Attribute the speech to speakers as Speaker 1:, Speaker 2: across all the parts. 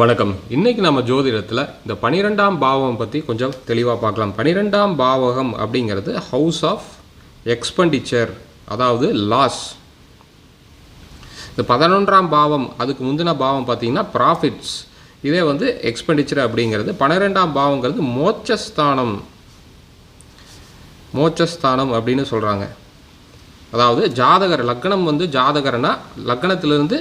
Speaker 1: வணக்கம். இன்னைக்கு நம்ம ஜோதிடத்தில் இந்த பனிரெண்டாம் பாவம் பற்றி கொஞ்சம் தெளிவாக பார்க்கலாம். பனிரெண்டாம் பாவகம் அப்படிங்கிறது ஹவுஸ் ஆஃப் எக்ஸ்பெண்டிச்சர் அதாவது லாஸ் இந்த பதினொன்றாம் பாவம் அதுக்கு முந்தின பாவம் பார்த்தீங்கன்னா ப்ராஃபிட்ஸ் இதே வந்து எக்ஸ்பெண்டிச்சர் அப்படிங்கிறது. பன்னிரெண்டாம் பாவங்கிறது மோட்சஸ்தானம். மோட்சஸ்தானம் அப்படின்னு சொல்கிறாங்க அதாவது ஜாதகர் லக்னம் வந்து ஜாதகர்னா லக்னத்திலிருந்து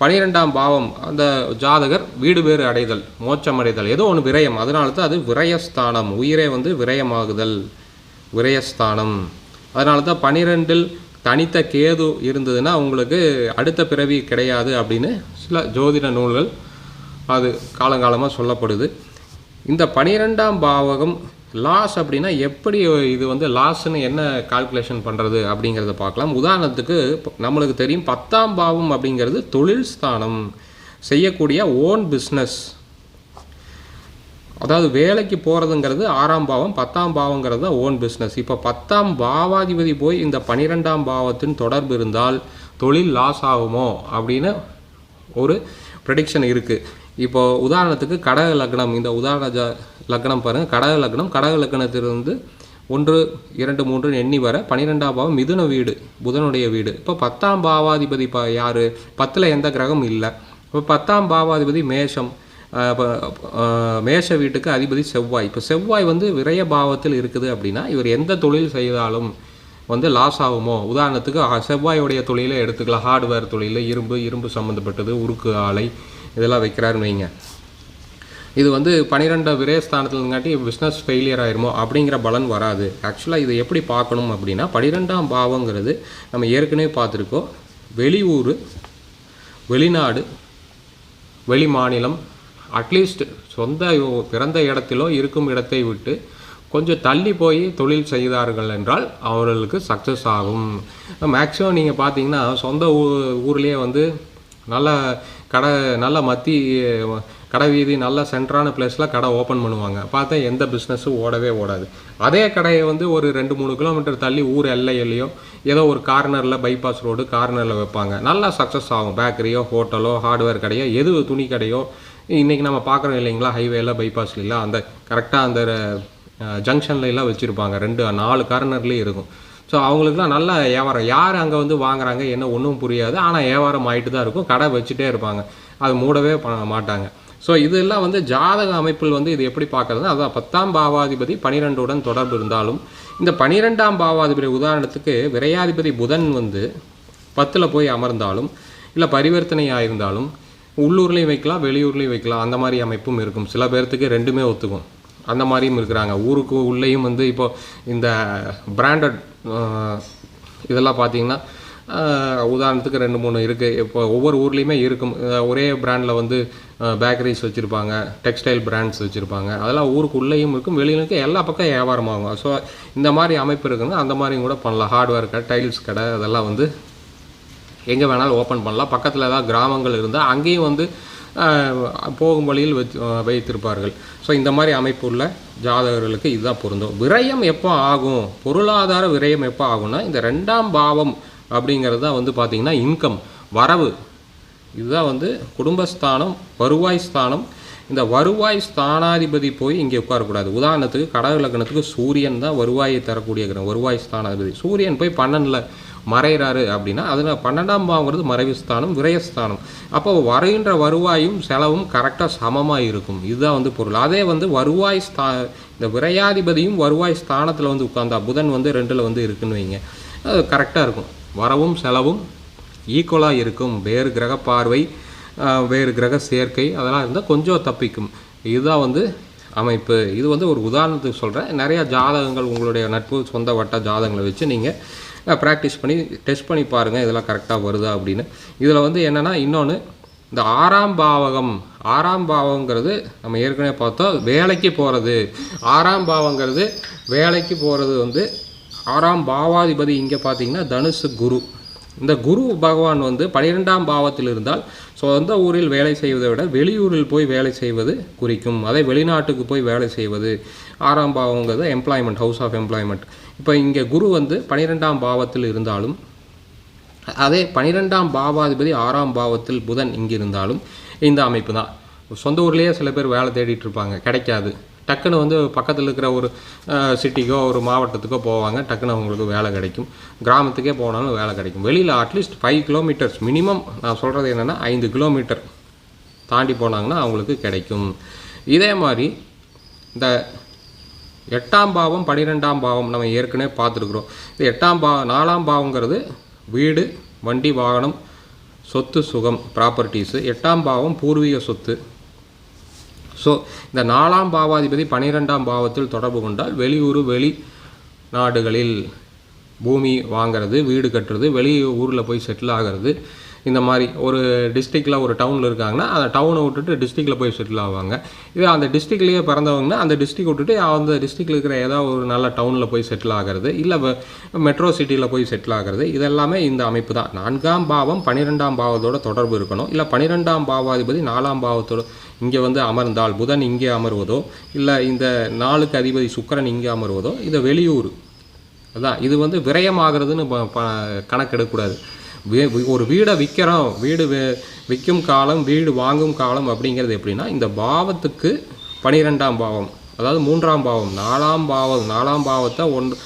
Speaker 1: பனிரெண்டாம் பாவம் அந்த ஜாதகர் வீடு பேறு அடைதல் மோட்சம் அடைதல் ஏதோ ஒன்று விரயம். அதனால தான் அது விரயஸ்தானம். உயிரே வந்து விரயமாகுதல் விரயஸ்தானம். அதனால தான் பனிரெண்டில் தனித்த கேது இருந்ததுன்னா உங்களுக்கு அடுத்த பிறவி கிடையாது அப்படின்னு சில ஜோதிட நூல்கள் அது காலங்காலமாக சொல்லப்படுது. இந்த பனிரெண்டாம் பாவகம் லாஸ் அப்படின்னா எப்படி இது வந்து லாஸ்ன்னு என்ன கால்குலேஷன் பண்ணுறது அப்படிங்கிறத பார்க்கலாம். உதாரணத்துக்கு நம்மளுக்கு தெரியும் பத்தாம் பாவம் அப்படிங்கிறது தொழில் ஸ்தானம் செய்யக்கூடிய ஓன் பிஸ்னஸ் அதாவது வேலைக்கு போகிறதுங்கிறது ஆறாம் பாவம் பத்தாம் பாவங்கிறது தான் ஓன் பிஸ்னஸ் இப்போ பத்தாம் பாவாதிபதி போய் இந்த பனிரெண்டாம் பாவத்தின் தொடர்பு இருந்தால் தொழில் லாஸ் ஆகுமோ அப்படின்னு ஒரு ப்ரெடிக்ஷன் இருக்குது இப்போ உதாரணத்துக்கு கடக லக்னம் இந்த உதாரண லக்னம் பாருங்கள் கடக லக்னம். கடக லக்னத்திலிருந்து ஒன்று இரண்டு மூன்று எண்ணி வர பன்னிரெண்டாம் பாவம் மிதுன வீடு புதனுடைய வீடு. இப்போ பத்தாம் பாவாதிபதி பா யார்? பத்தில் எந்த கிரகம் இல்லை. இப்போ பத்தாம் பாவாதிபதி மேஷம். இப்போ, மேஷ வீட்டுக்கு அதிபதி செவ்வாய். இப்போ செவ்வாய் வந்து விரய பாவத்தில் இருக்குது அப்படின்னா இவர் எந்த தொழில் செய்தாலும் வந்து லாஸ் ஆகுமோ? உதாரணத்துக்கு செவ்வாயுடைய தொழிலை எடுத்துக்கலாம். ஹார்ட்வேர் தொழில் இரும்பு இரும்பு சம்மந்தப்பட்டது உருக்கு ஆலை இதெல்லாம் வைக்கிறாருன்னு வைங்க. இது வந்து பன்னிரெண்டு விரயஸ்தானத்துலங்காட்டி பிஸ்னஸ் ஃபெயிலியர் ஆயிருமோ அப்படிங்கிற பலன் வராது. ஆக்சுவலாக இதை எப்படி பார்க்கணும் அப்படின்னா பனிரெண்டாம் பாவங்கிறது நம்ம ஏற்கனவே பார்த்துருக்கோம். வெளியூர் வெளிநாடு வெளி மாநிலம் அட்லீஸ்ட் சொந்த பிறந்த இடத்திலோ இருக்கும் இடத்தை விட்டு கொஞ்சம் தள்ளி போய் தொழில் செய்தார்கள் என்றால் அவர்களுக்கு சக்ஸஸ் ஆகும். மேக்ஸிமம் நீங்கள் பார்த்தீங்கன்னா சொந்த ஊ ஊர்லேயே வந்து நல்ல கடை நல்ல மத்தி கடை வீதி நல்ல சென்டரான பிளேஸில் கடை ஓப்பன் பண்ணுவாங்க. பார்த்தா எந்த பிஸ்னஸும் ஓடவே ஓடாது. அதே கடையை வந்து ஒரு ரெண்டு மூணு கிலோமீட்டர் தள்ளி ஊர் எல்லையிலையோ ஏதோ ஒரு கார்னரில் பைபாஸ் ரோடு கார்னரில் வைப்பாங்க. நல்லா சக்ஸஸ் ஆகும். பேக்கரியோ ஹோட்டலோ ஹார்ட்வேர் கடையோ எது துணி கடையோ இன்றைக்கி நம்ம பார்க்குறோம் இல்லைங்களா ஹைவேல பைபாஸ்லாம் அந்த கரெக்டாக அந்த ஜங்ஷன்ல எல்லாம் வச்சுருப்பாங்க. ரெண்டு நாலு கார்னர்லேயும் இருக்கும். ஸோ அவங்களுக்குலாம் நல்ல வியாபாரம் யார் அங்கே வந்து வாங்குறாங்க என்ன ஒன்றும் புரியாது. ஆனால் வியாபாரம் ஆயிட்டு தான் இருக்கும். கடை வச்சுட்டே இருப்பாங்க. அது மூடவே பண்ண மாட்டாங்க. ஸோ இதெல்லாம் வந்து ஜாதக அமைப்பில் வந்து இது எப்படி பார்க்கறதுன்னா அதான் பத்தாம் பாவாதிபதி பனிரெண்டுடன் தொடர்பு இருந்தாலும் இந்த பனிரெண்டாம் பாவாதிபதி உதாரணத்துக்கு விரையாதிபதி புதன் வந்து பத்தில் போய் அமர்ந்தாலும் இல்லை பரிவர்த்தனை ஆயிருந்தாலும் உள்ளூர்லேயும் வைக்கலாம் வெளியூர்லேயும் வைக்கலாம். அந்த மாதிரி அமைப்பும் இருக்கும். சில பேர்த்துக்கு ரெண்டுமே ஒத்துக்கும். அந்த மாதிரியும் இருக்கிறாங்க. ஊருக்கு உள்ளேயும் வந்து இப்போ இந்த பிராண்டட் இதெல்லாம் பார்த்தீங்கன்னா உதாரணத்துக்கு ரெண்டு மூணு இருக்குது இப்போ ஒவ்வொரு ஊர்லேயுமே இருக்கும். ஒரே பிராண்டில் வந்து பேக்கரிஸ் வச்சுருப்பாங்க டெக்ஸ்டைல் பிராண்ட்ஸ் வச்சுருப்பாங்க. அதெல்லாம் ஊருக்கு உள்ளேயும் இருக்கும் வெளியிலும் எல்லா பக்கம் வியாபாரமாகும் ஸோ இந்த மாதிரி அமைப்பு இருக்குதுன்னா அந்த மாதிரியும் கூட பண்ணலாம். ஹார்ட்வேர் கடை டைல்ஸ் கடை அதெல்லாம் வந்து எங்கே வேணாலும் ஓப்பன் பண்ணலாம். பக்கத்தில் ஏதாவது கிராமங்கள் இருந்தால் அங்கேயும் வந்து போகும் வழியில் வச்சு வைத்திருப்பார்கள். ஸோ இந்த மாதிரி அமைப்பு உள்ள ஜாதகர்களுக்கு இதுதான் பொருந்தும். விரயம் எப்போ ஆகும்? பொருளாதார விரயம் எப்போ ஆகும்னா இந்த ரெண்டாம் பாவம் அப்படிங்கிறது தான் வந்து பார்த்திங்கன்னா இன்கம் வரவு. இதுதான் வந்து குடும்பஸ்தானம் வருவாய் ஸ்தானம். இந்த வருவாய் ஸ்தானாதிபதி போய் இங்கே உட்காரக்கூடாது. உதாரணத்துக்கு கடக லக்னத்துக்கு சூரியன் தான் வருவாயை தரக்கூடிய கிரகம். வருவாய் ஸ்தானாதிபதி. சூரியன் போய் பன்னெண்டில் மறைகிறாரு அப்படின்னா அதில் பன்னெண்டாம் பாவங்கிறது மறைவு ஸ்தானம் விரயஸ்தானம். அப்போ வரைகின்ற வருவாயும் செலவும் கரெக்டாக சமமாக இருக்கும். இதுதான் வந்து பொருள். அதே வந்து வருவாய் ஸ்தா இந்த விரையாதிபதியும் வருவாய் ஸ்தானத்தில் வந்து உட்காந்தா புதன் வந்து ரெண்டில் வந்து இருக்குன்னு வைங்க. அது கரெக்டாக இருக்கும். வரவும் செலவும் ஈக்குவலாக இருக்கும். வேறு கிரக பார்வை வேறு கிரக சேர்க்கை அதெல்லாம் இருந்தால் கொஞ்சம் தப்பிக்கும். இதுதான் வந்து அமைப்பு. இது வந்து ஒரு உதாரணத்துக்கு சொல்கிறேன் நிறையா ஜாதகங்கள் உங்களுடைய நட்பு சொந்த வட்ட ஜாதகங்களை வச்சு நீங்கள் ப்ராக்டிஸ் பண்ணி டெஸ்ட் பண்ணி பாருங்கள் இதெல்லாம் கரெக்டாக வருதா அப்படின்னு. இதில் வந்து என்னென்னா இன்னொன்று இந்த ஆறாம் பாவகம் ஆறாம் பாவங்கிறது நம்ம ஏற்கனவே பார்த்தோம் வேலைக்கு போகிறது ஆறாம் பாவங்கிறது வேலைக்கு போகிறது வந்து ஆறாம் பாவாதிபதி இங்கே பார்த்தீங்கன்னா தனுசு குரு. இந்த குரு பகவான் வந்து பனிரெண்டாம் பாவத்தில் இருந்தால் சொந்த ஊரில் வேலை செய்வதை விட வெளியூரில் போய் வேலை செய்வது குறிக்கும். அதே வெளிநாட்டுக்கு போய் வேலை செய்வது. ஆறாம் பாவங்கிறது எம்ப்ளாய்மெண்ட் ஹவுஸ் ஆஃப் எம்ப்ளாய்மெண்ட் இப்போ இங்கே குரு வந்து பனிரெண்டாம் பாவத்தில் இருந்தாலும் அதே பனிரெண்டாம் பாவாதிபதி ஆறாம் பாவத்தில் புதன் இங்கே இருந்தாலும் இந்த அமைப்பு தான் சொந்த ஊர்லேயே சில பேர் வேலை தேடிட்டு இருப்பாங்க கிடைக்காது. டக்குன்னு வந்து பக்கத்தில் இருக்கிற ஒரு சிட்டிக்கோ ஒரு மாவட்டத்துக்கோ போவாங்க டக்குன்னு அவங்களுக்கு வேலை கிடைக்கும். கிராமத்துக்கே போனாலும் வேலை கிடைக்கும். வெளியில் அட்லீஸ்ட் ஃபைவ் கிலோமீட்டர்ஸ் மினிமம் நான் சொல்கிறது என்னென்னா ஐந்து கிலோமீட்டர் தாண்டி போனாங்கன்னா அவங்களுக்கு கிடைக்கும். இதே மாதிரி இந்த எட்டாம் பாவம் பன்னிரெண்டாம் பாவம் நம்ம ஏற்கனவே பார்த்துருக்குறோம். இது எட்டாம் பா நாலாம் பாவங்கிறது வீடு வண்டி வாகனம் சொத்து சுகம் ப்ராப்பர்ட்டிஸு எட்டாம் பாவம் பூர்வீக சொத்து. ஸோ இந்த நாலாம் பாவாதிபதி பன்னிரெண்டாம் பாவத்தில் தொடர்பு கொண்டால் வெளியூர் வெளி நாடுகளில் பூமி வாங்குறது வீடு கட்டுறது வெளி ஊரில் போய் செட்டில் ஆகிறது இந்த மாதிரி ஒரு டிஸ்ட்ரிக்டில் ஒரு டவுனில் இருக்காங்கன்னா அந்த டவுனை விட்டுட்டு டிஸ்ட்ரிக்டில் போய் செட்டில் ஆவாங்க. இதே அந்த டிஸ்ட்ரிக்ட்லேயே பிறந்தவங்கன்னா அந்த டிஸ்ட்ரிக் விட்டுட்டு அந்த டிஸ்ட்ரிக்டில் இருக்கிற ஏதாவது ஒரு நல்ல டவுனில் போய் செட்டில் ஆகிறது இல்லை மெட்ரோ சிட்டியில் போய் செட்டில் ஆகிறது இதெல்லாமே இந்த அமைப்பு தான். நான்காம் பாவம் பன்னிரெண்டாம் பாவத்தோட தொடர்பு இருக்கணும். இல்லை பன்னிரெண்டாம் பாவாதிபதி நாலாம் பாவத்தோட இங்கே வந்து அமர்ந்தால் புதன் இங்கே அமர்வதோ இல்லை இந்த நாளுக்கு அதிபதி சுக்கரன் இங்கே அமர்வதோ இது வெளியூர். அதான் இது வந்து விரயமாகிறதுன்னு ப- ப- கணக்கெடுக்கக்கூடாது ஒரு வீடை விற்கிறோம் வீடு விற்கும் காலம் வீடு வாங்கும் காலம் அப்படிங்கிறது எப்படின்னா இந்த பாவத்துக்கு பனிரெண்டாம் பாவம். அதாவது மூன்றாம் பாவம். நாலாம் பாவம். நாலாம் பாவத்தை ஒன்று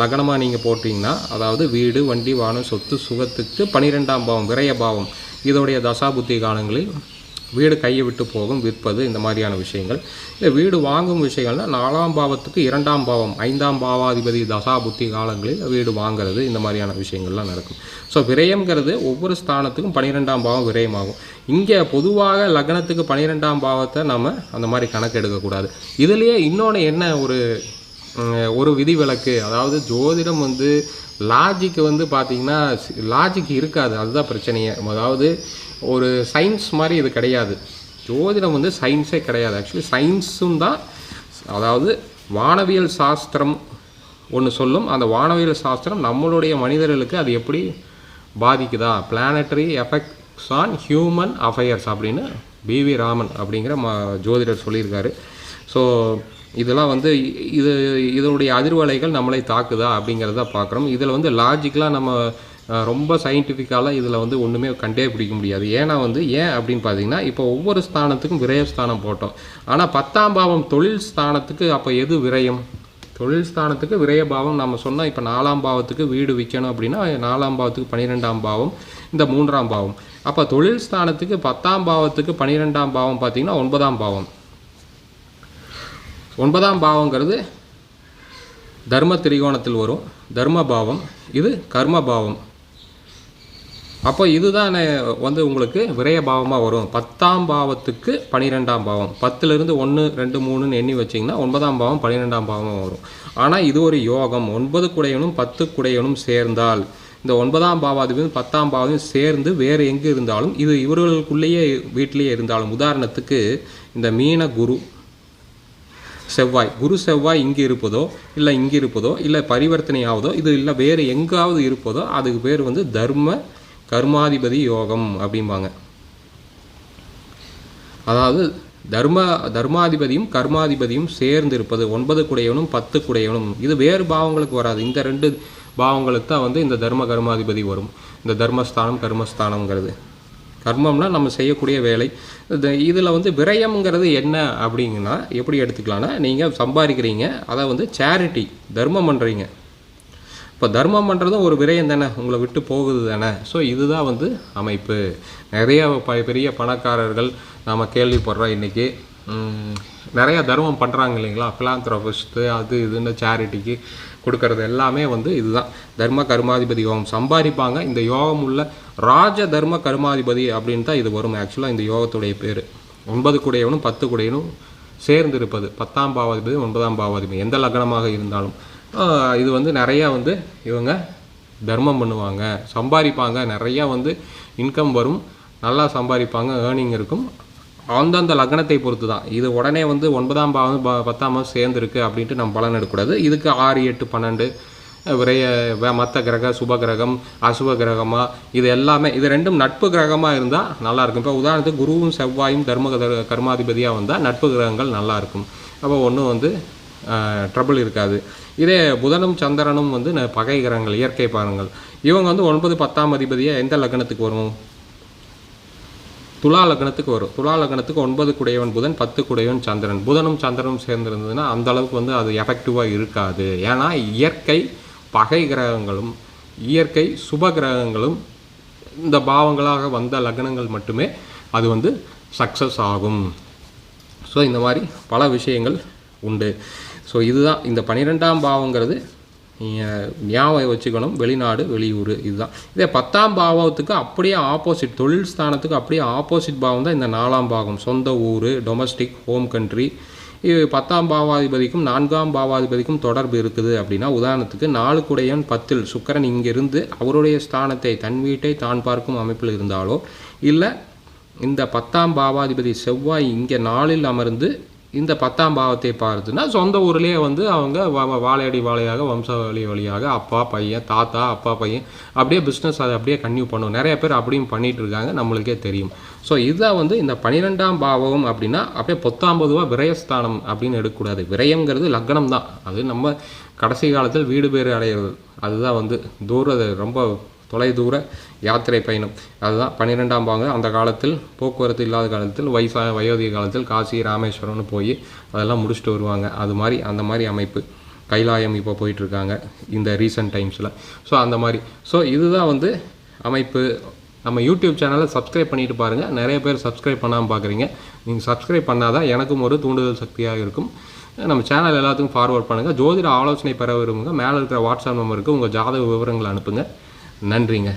Speaker 1: லக்னமாக நீங்கள் போட்டிங்கன்னா அதாவது வீடு வண்டி வானம் சொத்து சுகத்துக்கு பனிரெண்டாம் பாவம் விரய பாவம். இதோடைய தசாபுத்தி காலங்களில் வீடு கையை விட்டு போகும் விற்பது இந்த மாதிரியான விஷயங்கள். இல்லை வீடு வாங்கும் விஷயங்கள்னா நாலாம் பாவத்துக்கு இரண்டாம் பாவம் ஐந்தாம் பாவாதிபதி தசா புத்தி காலங்களில் வீடு வாங்குறது இந்த மாதிரியான விஷயங்கள்லாம் நடக்கும். ஸோ விரயம்ங்கிறது ஒவ்வொரு ஸ்தானத்துக்கும் பன்னிரெண்டாம் பாவம் விரயமாகும். இங்கே பொதுவாக லக்னத்துக்கு பன்னிரெண்டாம் பாவத்தை நம்ம அந்த மாதிரி கணக்கு எடுக்கக்கூடாது. இதுலேயே இன்னொன்று என்ன ஒரு ஒரு விதிவிலக்கு அதாவது ஜோதிடம் வந்து லாஜிக் வந்து பார்த்திங்கன்னா லாஜிக் இருக்காது அதுதான் பிரச்சனையே. அதாவது ஒரு சயின்ஸ் மாதிரி இது கிடையாது. ஜோதிடம் வந்து சயின்ஸே கிடையாது. ஆக்சுவலி சயின்ஸும் தான் அதாவது வானவியல் சாஸ்திரம் ஒன்று சொல்லும். அந்த வானவியல் சாஸ்திரம் நம்மளுடைய மனிதர்களுக்கு அது எப்படி பாதிக்குதா? Planetary effects on human affairs அப்படின்னு பிவி ராமன் அப்படிங்கிற ம ஜோதிடர் சொல்லியிருக்காரு. ஸோ இதெல்லாம் வந்து இது இதனுடைய அதிர்வலைகள் நம்மளை தாக்குதா அப்படிங்கிறத பார்க்குறோம். இதில் வந்து லாஜிக்கலாக நம்ம ரொம்ப சயின்டிஃபிக்காலாம் இதில் வந்து ஒன்றுமே கண்டே பிடிக்க முடியாது. ஏன்னா வந்து ஏன் அப்படின்னு பார்த்தீங்கன்னா இப்போ ஒவ்வொரு ஸ்தானத்துக்கும் விரயஸ்தானம் போட்டோம். ஆனால் பத்தாம் பாவம் தொழில் ஸ்தானத்துக்கு அப்போ எது விரயம்? தொழில் ஸ்தானத்துக்கு விரயபாவம் நம்ம சொன்னால் இப்போ நாலாம் பாவத்துக்கு வீடு விற்கணும் அப்படின்னா நாலாம் பாவத்துக்கு பன்னிரெண்டாம் பாவம் இந்த மூன்றாம் பாவம். அப்போ தொழில் ஸ்தானத்துக்கு பத்தாம் பாவத்துக்கு பன்னிரெண்டாம் பாவம் பார்த்தீங்கன்னா ஒன்பதாம் பாவம். ஒன்பதாம் பாவங்கிறது தர்ம திரிகோணத்தில் வரும். தர்ம பாவம். இது கர்ம பாவம். அப்போ இதுதான் வந்து உங்களுக்கு விரய பாவமாக வரும். பத்தாம் பாவத்துக்கு பன்னிரெண்டாம் பாவம். பத்துலேருந்து ஒன்று ரெண்டு மூணுன்னு எண்ணி வச்சிங்கன்னா ஒன்பதாம் பாவம் பன்னிரெண்டாம் பாவமாக வரும். ஆனால் இது ஒரு யோகம். ஒன்பது குடையனும் பத்து குடையனும் சேர்ந்தால் இந்த ஒன்பதாம் பாவாதிபதியும் பத்தாம் பாவம் சேர்ந்து வேறு எங்கே இருந்தாலும் இது இவர்களுக்குள்ளேயே வீட்டிலேயே இருந்தாலும் உதாரணத்துக்கு இந்த மீன குரு செவ்வாய். குரு செவ்வாய் இங்கே இருப்பதோ இல்லை இங்கே இருப்பதோ இல்லை பரிவர்த்தனை ஆகுதோ இது இல்லை வேறு எங்காவது இருப்பதோ அதுக்கு பேர் வந்து தர்ம கர்மாதிபதி யோகம் அப்படிம்பாங்க. அதாவது தர்ம தர்மாதிபதியும் கர்மாதிபதியும் சேர்ந்து இருப்பது ஒன்பது குடையவனும் பத்து குடையவனும் இது வேறு பாவங்களுக்கு வராது. இந்த ரெண்டு பாவங்களுக்கு தான் வந்து இந்த தர்ம கர்மாதிபதி வரும். இந்த தர்மஸ்தானம் கர்மஸ்தானம்ங்கிறது. கர்மம்னா நம்ம செய்யக்கூடிய வேலை. இந்த இதில் வந்து விரயம்ங்கிறது என்ன அப்படிங்கன்னா எப்படி எடுத்துக்கலாம்னா நீங்கள் சம்பாதிக்கிறீங்க அதை வந்து சேரிட்டி தர்மம் பண்ணுறீங்க இப்போ தர்மம் பண்ணுறதும் ஒரு விரயம் தானே உங்களை விட்டு போகுது தானே. ஸோ இதுதான் வந்து அமைப்பு. நிறைய ப பெரிய பணக்காரர்கள் நாம் கேள்விப்படுறோம் இன்றைக்கி நிறைய தர்மம் பண்ணுறாங்க இல்லைங்களா? ஃபிலாந்த்ரோபிஸ்ட்டு அது இதுன்னு சேரிட்டிக்கு கொடுக்கறது எல்லாமே வந்து இதுதான். தர்ம கர்மாதிபதி யோகம். சம்பாதிப்பாங்க. இந்த யோகம் உள்ள ராஜ தர்ம கர்மாதிபதி அப்படின்னு தான் இது வரும். ஆக்சுவலாக இந்த யோகத்துடைய பேர். ஒன்பது குடையவனும் பத்து குடையனும் சேர்ந்து இருப்பது பத்தாம் பாவாதிபதி ஒன்பதாம் பாவாதிபதி. எந்த லக்னமாக இருந்தாலும். இது வந்து நிறையா வந்து இவங்க தர்மம் பண்ணுவாங்க. சம்பாதிப்பாங்க. நிறையா வந்து இன்கம் வரும். நல்லா சம்பாதிப்பாங்க. ஏர்னிங் இருக்கும். அந்தந்த லக்னத்தை பொறுத்து தான் இது உடனே வந்து ஒன்பதாம் பாவம் ப- பத்தாம் பாவம் சேர்ந்துருக்கு அப்படின்ட்டு நம்ம பலன் எடுக்கக்கூடாது. இதுக்கு ஆறு எட்டு பன்னெண்டு விரைய மற்ற கிரக சுப கிரகம் அசுப கிரகமாக இது எல்லாமே இது ரெண்டும் நட்பு கிரகமாக இருந்தால் நல்லாயிருக்கும் இப்போ உதாரணத்துக்கு குருவும் செவ்வாயும் தர்ம கர்மாதிபதியாக வந்தால் நட்பு கிரகங்கள் நல்லாயிருக்கும் அப்போ ஒன்றும் வந்து ட்ரபிள் இருக்காது. இதே புதனும் சந்திரனும் வந்து பகை கிரகங்கள் இயற்கை பாருங்கள் இவங்க வந்து ஒன்பது பத்தாம் அதிபதியாக எந்த லக்னத்துக்கு வரும்? துலா லக்னத்துக்கு வரும். துலா லக்னத்துக்கு ஒன்பது குடையவன் புதன் பத்து குடையவன் சந்திரன். புதனும் சந்திரனும் சேர்ந்திருந்ததுன்னா அந்த அளவுக்கு வந்து அது எஃபெக்டிவாக இருக்காது. ஏன்னா இயற்கை பகை கிரகங்களும் இயற்கை சுப கிரகங்களும் இந்த பாவங்களாக வந்த லக்னங்கள் மட்டுமே அது வந்து சக்ஸஸ் ஆகும். ஸோ இந்த மாதிரி பல விஷயங்கள் உண்டு. ஸோ இதுதான் இந்த பன்னிரெண்டாம் பாவங்கிறது நீங்கள் ஞாபகம் வச்சுக்கணும் வெளிநாடு வெளியூர் இதுதான். இதே பத்தாம் பாவத்துக்கு அப்படியே ஆப்போசிட் தொழில் ஸ்தானத்துக்கு அப்படியே ஆப்போசிட் பாவம் தான் இந்த நாலாம் பாவம். சொந்த ஊர் டொமஸ்டிக் ஹோம் கண்ட்ரி இது பத்தாம் பாவாதிபதிக்கும் நான்காம் பாவாதிபதிக்கும் தொடர்பு இருக்குது அப்படின்னா உதாரணத்துக்கு நாலு குடையன் பத்தில் சுக்கரன் இங்கிருந்து அவருடைய ஸ்தானத்தை தன் வீட்டை தான் பார்க்கும் அமைப்பில் இருந்தாலோ இல்லை இந்த பத்தாம் பாவாதிபதி செவ்வாய் இங்கே நாளில் அமர்ந்து இந்த பத்தாம் பாவத்தை பார்த்துன்னா சொந்த ஊர்லேயே வந்து அவங்க வா- வாழையடி வாழையாக வம்சாவளி வழியாக அப்பா பையன் தாத்தா அப்பா பையன் அப்படியே பிஸ்னஸ் அதை அப்படியே கன்யூ பண்ணுவோம் நிறைய பேர் அப்படியும் பண்ணிகிட்டு இருக்காங்க நம்மளுக்கே தெரியும். ஸோ இதுதான் வந்து இந்த பன்னிரெண்டாம் பாவம் அப்படின்னா அப்படியே பொத்தாம்பதுவாக விரயஸ்தானம் அப்படின்னு எடுக்கக்கூடாது. விரயங்கிறது லக்னம் தான் அது நம்ம கடைசி காலத்தில் வீடு பேர் அடையிறது. அதுதான் வந்து தூர ரொம்ப தொலைதூர யாத்திரை பயணம். அதுதான் பன்னிரெண்டாம் பாங்க அந்த காலத்தில் போக்குவரத்து இல்லாத காலத்தில் வயசா வயோதிக காலத்தில் காசி ராமேஸ்வரம்னு போய் அதெல்லாம் முடிச்சுட்டு வருவாங்க. அது மாதிரி அந்த மாதிரி அமைப்பு. கைலாயம் இப்போ போயிட்டுருக்காங்க இந்த ரீசன்ட் டைம்ஸில் ஸோ அந்த மாதிரி. ஸோ இதுதான் வந்து அமைப்பு. நம்ம யூடியூப் சேனலை சப்ஸ்கிரைப் பண்ணிட்டு பாருங்கள் நிறைய பேர் சப்ஸ்கிரைப் பண்ணாமல் பார்க்குறீங்க நீங்கள் சப்ஸ்கிரைப் பண்ணாதான் எனக்கும் ஒரு தூண்டுதல் சக்தியாக இருக்கும். நம்ம சேனல் எல்லாத்துக்கும் ஃபார்வர்ட் பண்ணுங்கள் ஜோதிட ஆலோசனை பெற விரும்புங்க. மேலே இருக்கிற வாட்ஸ்அப் நம்பருக்கு உங்கள் ஜாதக விவரங்களை அனுப்புங்க. நன்றிங்க.